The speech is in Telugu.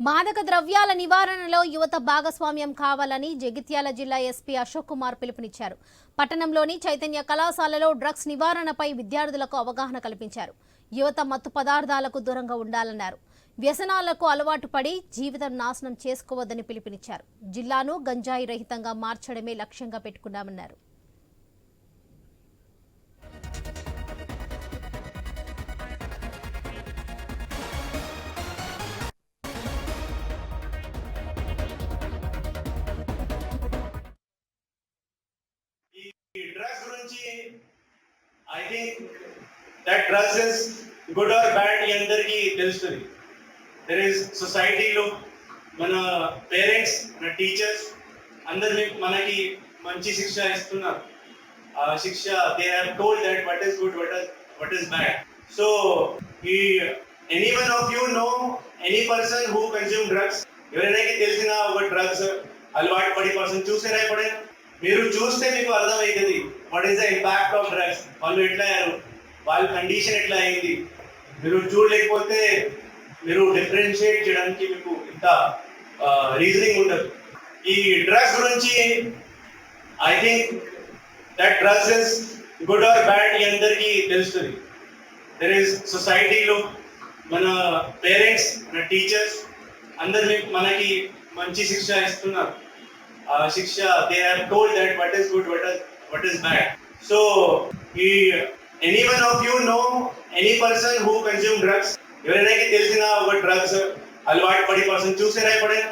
మాదక ద్రవ్యాల నివారణలో యువత భాగస్వామ్యం కావాలని జగిత్యాల జిల్లా ఎస్పీ అశోక్ కుమార్ పిలుపునిచ్చారు. పట్టణంలోని చైతన్య కళాశాలలో డ్రగ్స్ నివారణపై విద్యార్థులకు అవగాహన కల్పించారు. యువత మత్తు పదార్థాలకు దూరంగా ఉండాలన్నారు. వ్యసనాలకు అలవాటు పడి జీవితం నాశనం చేసుకోవద్దని పిలుపునిచ్చారు. జిల్లాను గంజాయి రహితంగా మార్చడమే లక్ష్యంగా పెట్టుకున్నామన్నారు. ఈ డ్రగ్స్ గురించి I think that drugs is good or bad ఈ అందరికీ తెలుస్తుంది దెర్ ఇస్ సొసైటీలో మన పేరెంట్స్ మన టీచర్స్ అందరు మీకు మనకి మంచి శిక్ష ఇస్తున్నారు ఆ శిక్ష they have told that what is good what what is bad so ఈ any one of you know any person who consume drugs ఎవరైనా తెలిసిన ఒక డ్రగ్స్ అలవాటు పడి పర్సన్ చూసారా ఎప్పుడైనా మీరు చూస్తే మీకు అర్థమవుతుంది what is the impact of drugs వాళ్ళు ఎట్లా అయ్యారు వాళ్ళ కండిషన్ ఎట్లా అయింది మీరు చూడలేకపోతే మీరు డిఫరెన్షియేట్ చేయడానికి మీకు ఇంత రీజనింగ్ ఉండదు. ఈ డ్రగ్స్ గురించి I think that drugs is good or bad ఈ అందరికీ తెలుస్తుంది. దెర్ ఇస్ సొసైటీలో మన పేరెంట్స్ మన టీచర్స్ అందరు మీకు మనకి మంచి శిక్ష ఇస్తున్నారు. ఆ శిక్ష they have told that what is good what what is bad so ఈ any one of you know any person who consume drugs ఎవరైనా తెలిసిన ఒక డ్రగ్స్ అలవాటు పడి పర్సన్ చూసారా ఎప్పుడైనా